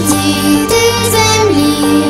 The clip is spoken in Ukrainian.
діти землі,